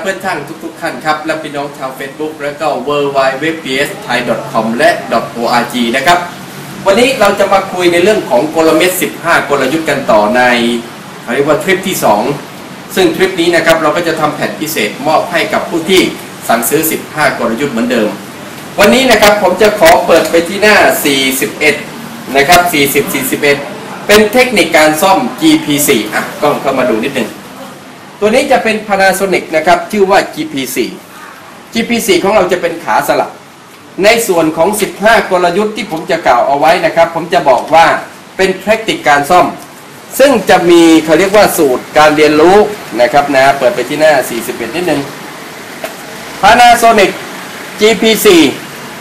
เพื่อนท่านทุกๆท่านครับ และพี่น้องชาว Facebook แล้วก็ w w w p s t h a i c o m และ .org นะครับ วันนี้เราจะมาคุยในเรื่องของกลเม็ด 15 กลยุทธ์กันต่อในเรียกว่าทริปที่ 2 ซึ่งทริปนี้นะครับเราก็จะทำแผ่นพิเศษมอบให้กับผู้ที่สั่งซื้อ 15 กลยุทธ์เหมือนเดิม วันนี้นะครับผมจะขอเปิดไปที่หน้า 41 นะครับ 40 41 เป็นเทคนิคการซ่อม GP4 อะกล้องเข้ามาดูนิดหนึ่ง ตัวนี้จะเป็น Panasonic นะครับ ชื่อว่า GP4 GP4 ของเราจะเป็นขาสลับ ในส่วนของ 15 กลยุทธ์ที่ผมจะกล่าวเอาไว้นะครับ ผมจะบอกว่าเป็นเทคนิคการซ่อม ซึ่งจะมีเขาเรียกว่าสูตรการเรียนรู้นะครับนะเปิดไปที่หน้า 41 นิดนึง Panasonic GP4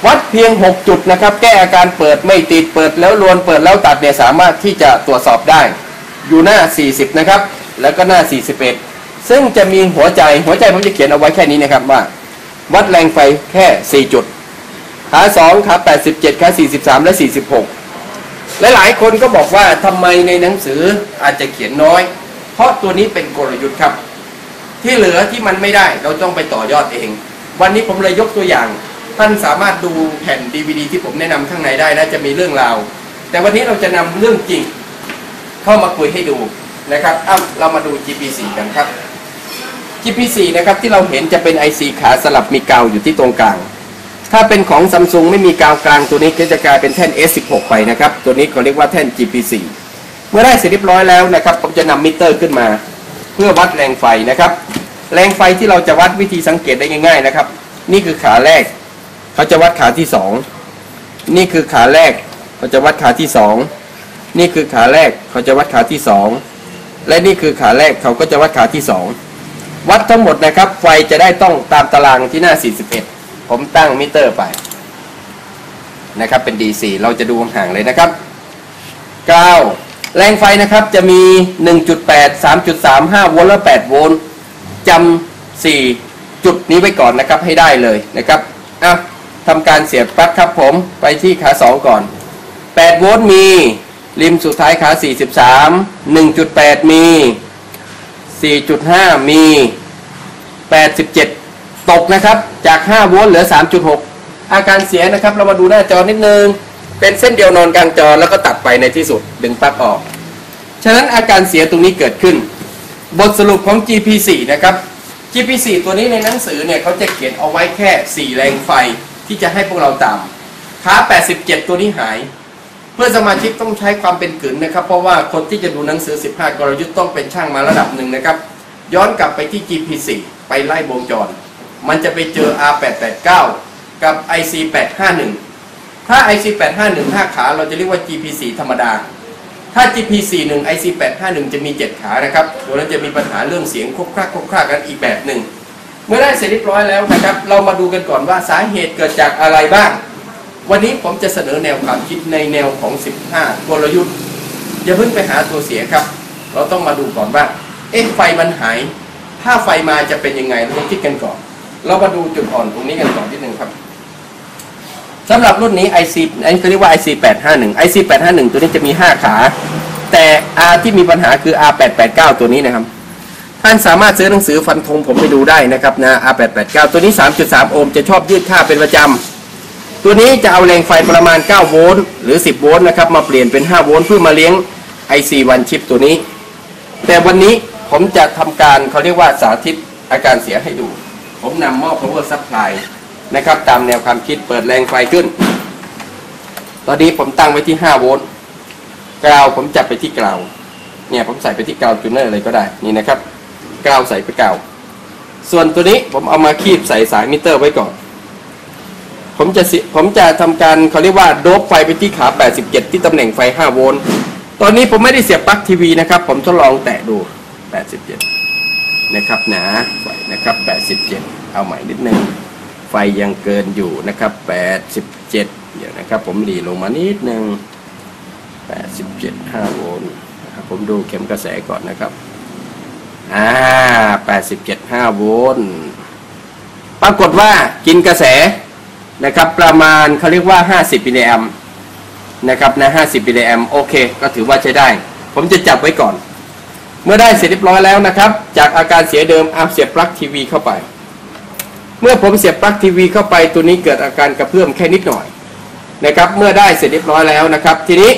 วัดเพียง 6 จุดนะครับ แก้อาการเปิดไม่ติดเปิดแล้วลวนเปิดแล้วตัดเนี่ยสามารถที่จะตรวจสอบได้ อยู่หน้า 40 นะครับ แล้วก็หน้า 41 ซึ่งจะมีหัวใจหัวใจผมจะเขียนเอาไว้แค่นี้นะครับว่า วัดแรงไฟแค่ 4 จุด ขา2ขา87ขา43 และ 46 และหลายคนก็บอกว่าทำไมในหนังสืออาจจะเขียนน้อย เพราะตัวนี้เป็นกลยุทธ์ครับ ที่เหลือที่มันไม่ได้เราต้องไปต่อยอดเอง วันนี้ผมเลยยกตัวอย่าง ท่านสามารถดูแผ่น DVD ที่ผมแนะนำข้างในได้นะจะมีเรื่องราว แต่วันนี้เราจะนำเรื่องจริง เข้ามาคุยให้ดูนะครับอ้าเรามาดู GP4 กันครับ GP4 นะครับที่เราเห็นจะเป็น IC ขาสลับมีกาวอยู่ที่ตรงกลาง ถ้าเป็นของซัมซุงไม่มีกาวกลางตัวนี้ก็จะกลายเป็นแท่น S16 ไปนะครับตัวนี้เขาเรียกว่าแท่น GP4 เมื่อได้เสร็จเรียบร้อยแล้วนะครับผมจะนำมิเตอร์ขึ้นมา เพื่อวัดแรงไฟนะครับ แรงไฟที่เราจะวัดวิธีสังเกตได้ง่าย ๆนะครับ นี่คือขาแรก เขาจะวัดขาที่สองนี่คือขาแรกเขาจะวัดขาที่สองนี่คือขาแรกเขาจะวัดขาที่สองและนี่คือขาแรกเขาก็จะวัดขาที่สอง วัดทั้งหมดนะครับ ไฟจะได้ต้องตามตารางที่หน้า 41 ผมตั้งมิเตอร์ไปนะครับเป็น D4 เราจะดูห่างเลยนะครับ 9 แรงไฟนะครับจะมี 1.8 3.3 5โวลต์และ 8 โวลต์จำ4 จุดนี้ไว้ก่อนนะครับให้ได้เลยนะครับอะทำการเสียบปลั๊กครับผมไปที่ขา 2 ก่อน 8 โวลต์มี ริมสุดท้ายขา 43 1.8 มี 4.5 มี 87 ตกนะครับ จาก 5 โวลต์เหลือ 3.6 อาการเสียนะครับ เรามาดูหน้าจอนิดนึง เป็นเส้นเดียวนอนกลางจอแล้วก็ตัดไปในที่สุด ดึงปลั๊กออก ฉะนั้นอาการเสียตรงนี้เกิดขึ้น บทสรุปของ GP4 นะครับ GP4 ตัวนี้ในหนังสือเนี่ยเขาจะเขียนเอาไว้แค่ 4 แรงไฟที่จะให้พวกเราตามขา87 ตัวนี้หาย พื่อสมาชิกต้องใช้ความเป็นกลืนนะครับ เพราะว่าคนที่จะดูหนังสือ 15 กลยุทธ์ต้องเป็นช่างมาระดับหนึ่งนะครับ ย้อนกลับไปที่ GP4 ไปไล่วงจร มันจะไปเจอ R889 กับ IC851 ถ้า IC851 5 ขาเราจะเรียกว่า GP4 ธรรมดา ถ้า GP41 IC851 จะมี 7 ขานะครับตัวนั้นจะมีปัญหาเรื่องเสียงครกครากครกครากกันอีกแบบหนึ่ง เมื่อได้เสร็จเรียบร้อยแล้วนะครับ เรามาดูกันก่อนว่าสาเหตุเกิดจากอะไรบ้าง วันนี้ผมจะเสนอแนวความคิดในแนวของ 15 กลยุทธ์ อย่าเพิ่งไปหาตัวเสียครับ เราต้องมาดูก่อนว่า เอ๊ะไฟมันหาย ถ้าไฟมาจะเป็นยังไงเราต้องคิดกันก่อน เรามาดูจุดอ่อนตรงนี้กันก่อนนิดนึงครับสำหรับรุ่นนี้ IC อันนี้เขาเรียกว่า IC 851 IC 851ตัวนี้จะมี 5 ขา แต่ R ที่มีปัญหาคือ R 889ตัวนี้นะครับ ท่านสามารถซื้อหนังสือฟันธงผมไปดูได้นะครับนะ R 889ตัวนี้ 3.3 โอห์มจะชอบยืดค่าเป็นประจำ ตัวนี้จะเอาแรงไฟประมาณ 9 โวลต์หรือ 10 โวลต์นะครับมาเปลี่ยนเป็น 5 โวลต์เพื่อมาเลี้ยง IC 1ชิปตัวนี้ แต่วันนี้ผมจะทำการเขาเรียกว่าสาธิตอาการเสียให้ดู ผมนำหม้อ power supply นะครับตามแนวความคิดเปิดแรงไฟขึ้น ตอนนี้ผมตั้งไว้ที่ 5 โวลต์กราวผมจับไปที่กราวเนี่ยผมใส่ไปที่กราวจูเนอร์เลยก็ได้นี่นะครับกราวใส่ไปกราวส่วนตัวนี้ผมเอามาคีบใส่สายมิเตอร์ไว้ก่อน ผมจะผมจะทำการเขาเรียกว่าโดบไฟไปที่ขา 87 ที่ตำแหน่งไฟ 5 โวลต์ตอนนี้ผมไม่ได้เสียบปลั๊กทีวีนะครับ ผมทดลองแตะดู 87 นะครับหนาไฟนะครับ 87 เอาใหม่นิดนึง ไฟยังเกินอยู่นะครับ 87 เดี๋ยวนะครับ ผมหลีลงมานิดนึง 87 5 โวลต์นะครับผมดูเข็มกระแสก่อนนะครับอ่า87 5 โวลต์ปรากฏว่ากินกระแส นะครับประมาณเขาเรียกว่า 50มิลลิแอมนะครับนะ50มิลลิแอมโอเค ก็ถือว่าใช้ได้ ผมจะจับไว้ก่อน เมื่อได้เสร็จเรียบร้อยแล้วนะครับ จากอาการเสียเดิมเอาเสียบปลั๊กทีวีเข้าไป เมื่อผมเสียบปลั๊กทีวีเข้าไปตัวนี้เกิดอาการกระเพื่อมแค่นิดหน่อยนะครับ เมื่อได้เสร็จเรียบร้อยแล้วนะครับ ทีนี้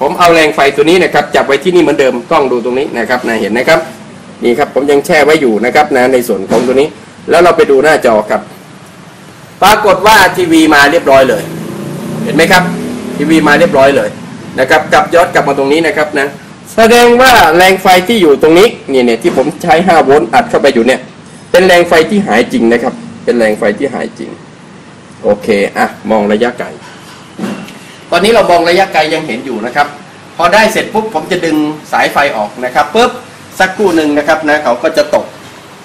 ผมเอาแรงไฟตัวนี้นะครับ จับไว้ที่นี่เหมือนเดิมกล้องดูตรงนี้นะครับนะเห็นนะครับนี่ครับผมยังแช่ไว้อยู่นะครับนะในส่วนของตัวนี้ แล้วเราไปดูหน้าจอครับ ปรากฏว่าทีวีมาเรียบร้อยเลย เห็นไหมครับ ทีวีมาเรียบร้อยเลยนะครับกลับย้อนกลับมาตรงนี้นะครับนะแสดงว่าแรงไฟที่อยู่ตรงนี้เนี่ยเนี่ยที่ผมใช้ 5 โวลต์อัดเข้าไปอยู่เนี่ย เป็นแรงไฟที่หายจริงนะครับ เป็นแรงไฟที่หายจริง โอเคอะมองระยะไกล ตอนนี้เรามองระยะไกลยังเห็นอยู่นะครับ พอได้เสร็จปุ๊บผมจะดึงสายไฟออกนะครับปุ๊บสักครู่หนึ่งนะครับนะเขาก็จะตก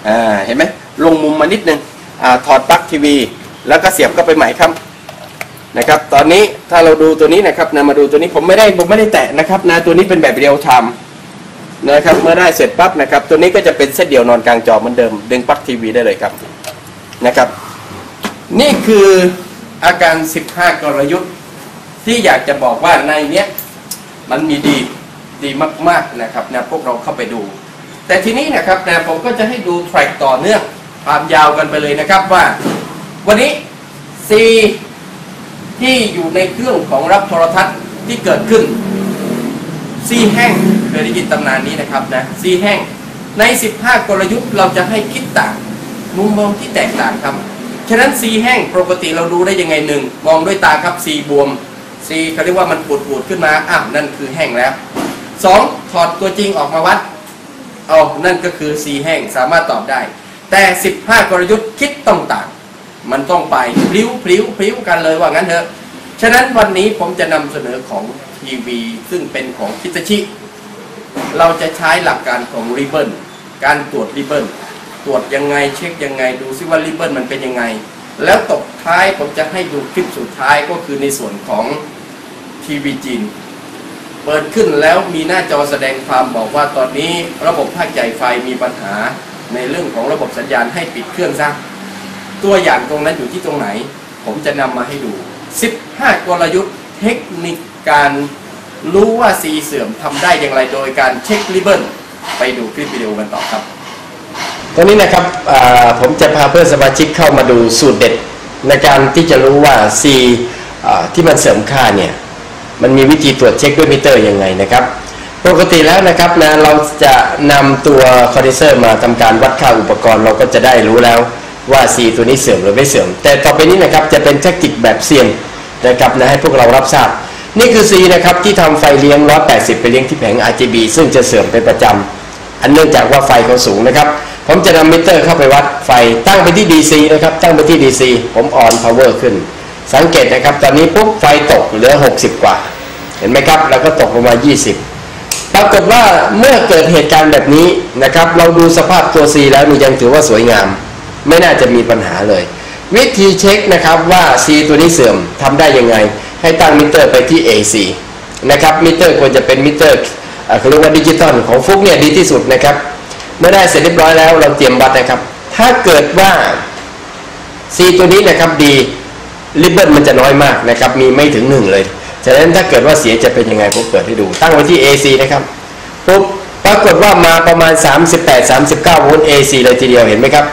อ่าเห็นไหมลงมุมมานิดนึงอ่าถอดปลั๊กทีวี แล้วก็เสียบเข้าไปใหม่ครับนะครับ ตอนนี้ถ้าเราดูตัวนี้นะครับนะมาดูตัวนี้ผมไม่ได้ผมไม่ได้แตะนะครับนะตัวนี้เป็นแบบเรียลไทม์นะครับเมื่อได้เสร็จปั๊บนะครับ ตัวนี้ก็จะเป็นเส้นเดียวนอนกลางจอเหมือนเดิม ดึงปลั๊กทีวีได้เลยครับนะครับ นี่คืออาการ 15 กลยุทธ์ที่อยากจะบอกว่าในเนี้ยมันมีดีดีมากๆนะครับนะพวกเราเข้าไปดู แต่ทีนี้นะครับนะผมก็จะให้ดูแทร็กต่อเนื่องความยาวกันไปเลยนะครับว่า วันนี้ C ที่อยู่ในเครื่องของรับโทรทัศน์ที่เกิดขึ้น C แห้งเคยได้ยินตำนานนี้นะครับนะ C แห้งใน 15 กลยุทธ์เราจะให้คิดต่างมุมมองที่แตกต่างครับ ฉะนั้น C แห้งปกติเราดูได้ยังไงหนึ่งมองด้วยตาครับ C บวม C เขาเรียกว่ามันปูดปูดขึ้นมาอะนั่นคือแห้งแล้วสองถอดตัวจริงออกมาวัดเอานั่นก็คือ C แห้งสามารถตอบได้ แต่ 15 กลยุทธ์คิดต้องต่าง มันต้องไปพลิ้วพลิ้วพลิ้วกันเลยว่างั้นเถอะ ฉะนั้นวันนี้ผมจะนำเสนอของทีวีซึ่งเป็นของคิตชิ เราจะใช้หลักการของริบเบิลการตรวจริบเบิลตรวจยังไงเช็คยังไง ดูซิว่าริบเบิลมันเป็นยังไง แล้วตกท้ายผมจะให้ดูคลิปสุดท้ายก็คือในส่วนของทีวีจีนเปิดขึ้นแล้วมีหน้าจอแสดงความบอกว่าตอนนี้ระบบภาคใหญ่ไฟมีปัญหาในเรื่องของระบบสัญญาณให้ปิดเครื่องซะ ตัวอย่างตรงนั้นอยู่ที่ตรงไหน ผมจะนำมาให้ดู 15 กลยุทธ์เทคนิคการรู้ว่าซีเสื่อมทำได้อย่างไรโดยการเช็คริบเบิลไปดูคลิปวิดีโอกันต่อครับตรงนี้นะครับผมจะพาเพื่อนสมาชิกเข้ามาดูสูตรเด็ดในการที่จะรู้ว่า C อ่าที่มันเสริมค่าเนี่ยมันมีวิธีตรวจเช็คด้วยมิเตอร์ยังไงนะครับปกติแล้วนะครับนะเราจะนำตัวคอนดนเซอร์มาทำการวัดค่าอุปกรณ์เราก็จะได้รู้แล้ว ว่า C ตัวนี้เสื่อมหรือไม่เสื่อม แต่ต่อไปนี้นะครับจะเป็นเทคนิคแบบเสี่ยงนะครับนะให้พวกเรารับทราบ นี่คือ C นะครับที่ทำไฟเลี้ยง 180 ไปเลี้ยงที่แผง RGB ซึ่งจะเสื่อมเป็นประจำอันเนื่องจากว่าไฟเขาสูงนะครับ ผมจะนำมิเตอร์เข้าไปวัดไฟตั้งไปที่ DC นะครับตั้งไปที่ DC ผมออน power ขึ้น สังเกตนะครับตอนนี้ปุ๊บไฟตกเหลือ 60 กว่า เห็นไหมครับแล้วก็ตกลงมา 20ปรากฏว่าเมื่อเกิดเหตุการณ์แบบนี้นะครับ เราดูสภาพตัว C แล้วนี่ยังถือว่าสวยงาม ไม่น่าจะมีปัญหาเลย วิธีเช็คนะครับว่า C ตัวนี้เสื่อมทำได้ยังไง ให้ตั้งมิเตอร์ไปที่ AC นะครับมิเตอร์ควรจะเป็นมิเตอร์เอ่อเขาเรียกว่าดิจิตอลของฟุกเนี่ยดีที่สุดนะครับ เมื่อได้เสร็จเรียบร้อยแล้วเราเตรียมวัดนะครับ ถ้าเกิดว่า C ตัวนี้นะครับดีริบเบิลมันจะน้อยมากนะครับมีไม่ถึงหนึ่งเลยฉะนั้นถ้าเกิดว่าเสียจะเป็นยังไงผมเปิดให้ดู ตั้งไว้ที่ AC นะครับปุ๊บปรากฏว่ามาประมาณ 38 39 โวลต์ AC เลยทีเดียวเห็นไหมครับ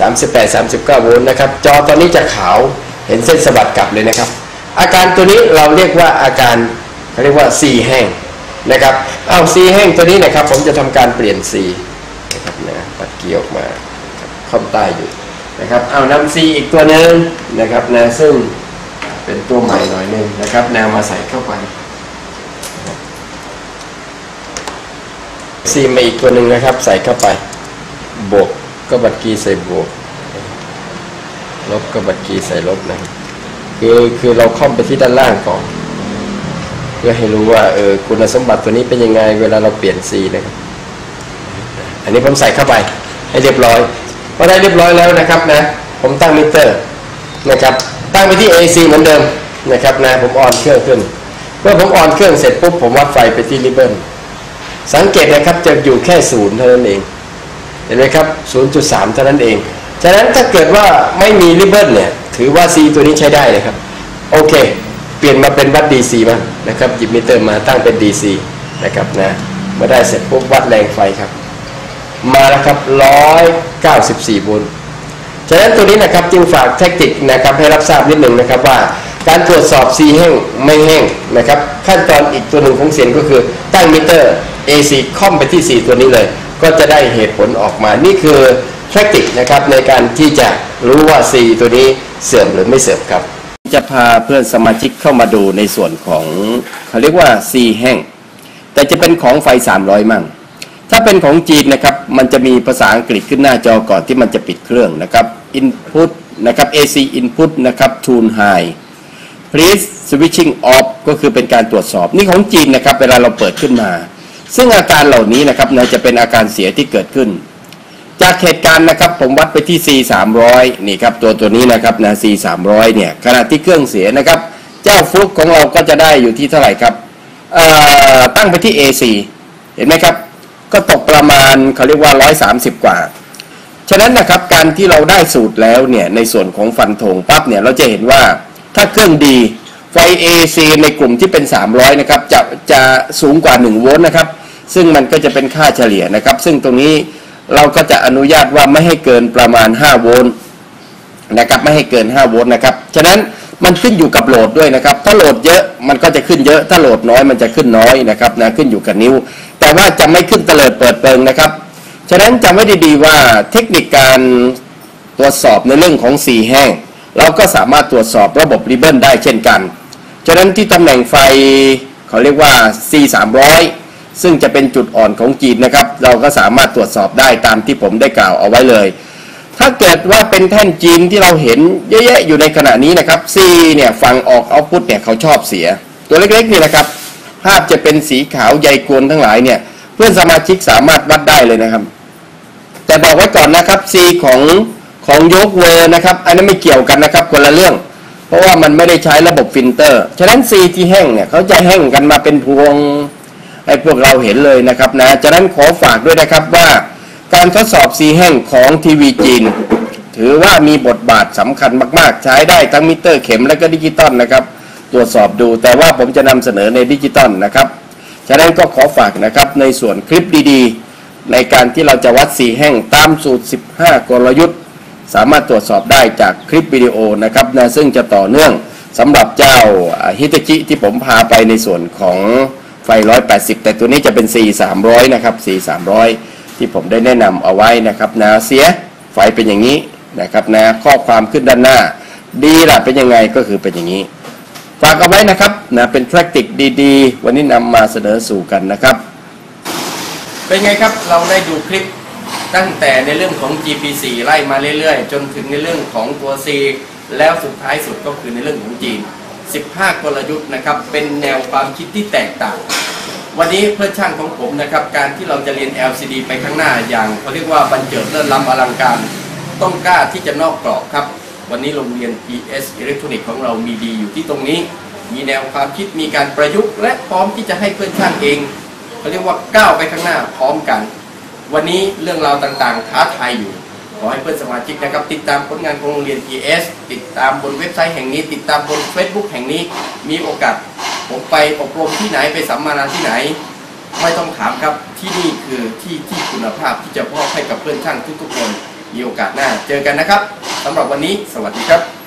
38 39 โวลต์นะครับจอตอนนี้จะขาวเห็นเส้นสะบัดกลับเลยนะครับ อาการตัวนี้เราเรียกว่าอาการเขาเรียกว่า C แห้งนะครับเอา C แห้งตัวนี้นะครับ ผมจะทำการเปลี่ยน C นะครับนะปัดเกียร์ออกมาครับเข้าใต้อยู่นะครับเอานำ C อีกตัวหนึ่งนะครับนะซึ่งเป็นตัวใหม่หน่อยหนึงนะครับแนวมาใส่เข้าไป C มาอีกตัวหนึ่งนะครับ ใส่เข้าไปบวก ก็บัตรกีใส่บวก ลบก็บัตรกีใส่ลบนะครับคือคือเราค่อมไปที่ด้านล่างก่อน เพื่อให้รู้ว่าเออคุณสมบัติตัวนี้เป็นยังไง เวลาเราเปลี่ยน C นะครับ อันนี้ผมใส่เข้าไป ให้เรียบร้อยพอได้เรียบร้อยแล้วนะครับนะ ผมตั้งมิเตอร์นะครับ ตั้งไปที่ AC เหมือนเดิมนะครับนะผมออนเครื่องขึ้น เมื่อผมออนเครื่องเสร็จปุ๊บผมวัดไฟไปที่ริบเบิลสังเกตนะครับจะอยู่แค่ศูนย์เท่านั้นเอง เห็นไหมครับ 0.3 เท่านั้นเอง ฉะนั้นถ้าเกิดว่าไม่มีริบเบิลเนี่ย ถือว่า C ตัวนี้ใช้ได้เลยครับ โอเค เปลี่ยนมาเป็นวัด DC มานะครับ หยิบมิเตอร์มาตั้งเป็น DC นะครับนะเมื่อได้เสร็จปุ๊บวัดแรงไฟครับ มาแล้วครับ 194 โวลต์ฉะนั้นตัวนี้นะครับจึงฝากเทคนิคนะครับให้รับทราบนิดหนึ่งนะครับว่า การตรวจสอบซีแห้งไม่แห้งนะครับขั้นตอนอีกตัวหนึ่งของเสียงก็คือตั้งมิเตอร์ AC ค่อมไปที่ 4 ตัวนี้เลย ก็จะได้เหตุผลออกมา นี่คือเทคนิคนะครับในการที่จะรู้ว่า C ตัวนี้เสื่อมหรือไม่เสื่อมครับ จะพาเพื่อนสมาชิกเข้ามาดูในส่วนของเขาเรียกว่า C แห้ง แต่จะเป็นของไฟ 300 มั่ง ถ้าเป็นของจีนนะครับ มันจะมีภาษาอังกฤษขึ้นหน้าจอก่อนที่มันจะปิดเครื่องนะครับ input นะครับ AC input นะครับ tune high please switching off ก็คือเป็นการตรวจสอบ นี่ของจีนนะครับ เวลาเราเปิดขึ้นมา ซึ่งอาการเหล่านี้นะครับนะจะเป็นอาการเสียที่เกิดขึ้น จากเหตุการณ์นะครับผมวัดไปที่ C 300นี่ครับตัวตัวนี้นะครับนะ C 300เนี่ยขณะที่เครื่องเสียนะครับ เจ้าฟลุกของเราก็จะได้อยู่ที่เท่าไหร่ครับตั้งไปที่ AC เห็นไหมครับ ก็ตกประมาณเขาเรียกว่า 130 กว่า ฉะนั้นนะครับการที่เราได้สูตรแล้วเนี่ยในส่วนของฟันธงปั๊บเนี่ยเราจะเห็นว่าถ้าเครื่องดีไฟ AC ในกลุ่มที่เป็น 300 นะครับ จะจะสูงกว่า 1 โวลต์นะครับ ซึ่งมันก็จะเป็นค่าเฉลี่ยนะครับ ซึ่งตรงนี้เราก็จะอนุญาตว่าไม่ให้เกินประมาณ 5 โวลต์นะครับไม่ให้เกิน 5 โวลต์นะครับฉะนั้นมันขึ้นอยู่กับโหลดด้วยนะครับ ถ้าโหลดเยอะมันก็จะขึ้นเยอะ ถ้าโหลดน้อยมันจะขึ้นน้อยนะครับนะขึ้นอยู่กับนิ้ว แต่ว่าจะไม่ขึ้นเตลิดเปิดเปิงนะครับ ฉะนั้นจำไว้ดีๆว่าเทคนิคการตรวจสอบในเรื่องของสีแห้ง เราก็สามารถตรวจสอบระบบริบเบิลได้เช่นกัน ฉะนั้นที่ตำแหน่งไฟเขาเรียกว่า C 300 ซึ่งจะเป็นจุดอ่อนของจีนนะครับ เราก็สามารถตรวจสอบได้ตามที่ผมได้กล่าวเอาไว้เลย ถ้าเกิดว่าเป็นแท่นจีนที่เราเห็นเยอะๆอยู่ในขณะนี้นะครับ C เนี่ยฝั่งออกเอาพุทเนี่ยเขาชอบเสีย ตัวเล็กๆนี่นะครับ ภาพจะเป็นสีขาวใยกวนทั้งหลายเนี่ย เพื่อนสมาชิกสามารถวัดได้เลยนะครับ แต่บอกไว้ก่อนนะครับ C ของของยกเวอร์นะครับ อันนั้นไม่เกี่ยวกันนะครับคนละเรื่อง เพราะว่ามันไม่ได้ใช้ระบบฟิลเตอร์ ฉะนั้น C ที่แห้งเนี่ยเขาจะแห้งกันมาเป็นพวง ให้พวกเราเห็นเลยนะครับนะฉะนั้นขอฝากด้วยนะครับว่าการทดสอบ C แห้งของทีวีจีน ถือว่ามีบทบาทสำคัญมาก ๆ ใช้ได้ทั้งมิเตอร์เข็มและก็ดิจิตอลนะครับ ตรวจสอบดูแต่ว่าผมจะนำเสนอในดิจิตอลนะครับฉะนั้นก็ขอฝากนะครับในส่วนคลิปดีๆ ในการที่เราจะวัดสีแห้งตามสูตร 15 กลยุทธ์ สามารถตรวจสอบได้จากคลิปวิดีโอนะครับนะซึ่งจะต่อเนื่องสำหรับเจ้าฮิตาจิที่ผมพาไปในส่วนของ ไฟ 180 แต่ตัวนี้จะเป็น 4 300 นะครับ 4 300 ที่ผมได้แนะนำเอาไว้นะครับนะเสียไฟเป็นอย่างนี้นะครับนะข้อความขึ้นด้านหน้า ดีล่ะเป็นยังไงก็คือเป็นอย่างนี้ ฝากเอาไว้นะครับนะเป็นแทคติกดีๆ วันนี้นำมาเสนอสู่กันนะครับ เป็นไงครับเราได้ดูคลิปตั้งแต่ในเรื่องของ GP4 ไล่มาเรื่อยๆ จนถึงในเรื่องของตัว C แล้วสุดท้ายสุดก็คือในเรื่องของจีน 15 กลยุทธ์นะครับ เป็นแนวความคิดที่แตกต่าง วันนี้เพื่อนช่างของผมนะครับ การที่เราจะเรียน LCD ไปข้างหน้าอย่างเขาเรียกว่าบรรเจิดเลิศล้ำอลังการ ต้องกล้าที่จะนอกกรอบครับ วันนี้โรงเรียน PS Electronic ของเรามีดีอยู่ที่ตรงนี้ มีแนวความคิดมีการประยุกต์ และพร้อมที่จะให้เพื่อนช่างเองเขาเรียกว่าก้าวไปข้างหน้าพร้อมกัน วันนี้เรื่องราวต่างๆ ท้าทายอยู่ ขอให้เพื่อนสมาชิกนะครับติดตามผลงานของโรงเรียน PS ติดตามบนเว็บไซต์แห่งนี้ ติดตามบน Facebook แห่งนี้ มีโอกาสผมไปอบรมที่ไหนไปสัมมนาที่ไหน ไม่ต้องถามครับที่นี่คือที่ที่คุณภาพที่จะมอบให้กับเพื่อนช่างทุกๆคนมีโอกาสหน้า เจอกันนะครับสำหรับวันนี้ สวัสดีครับ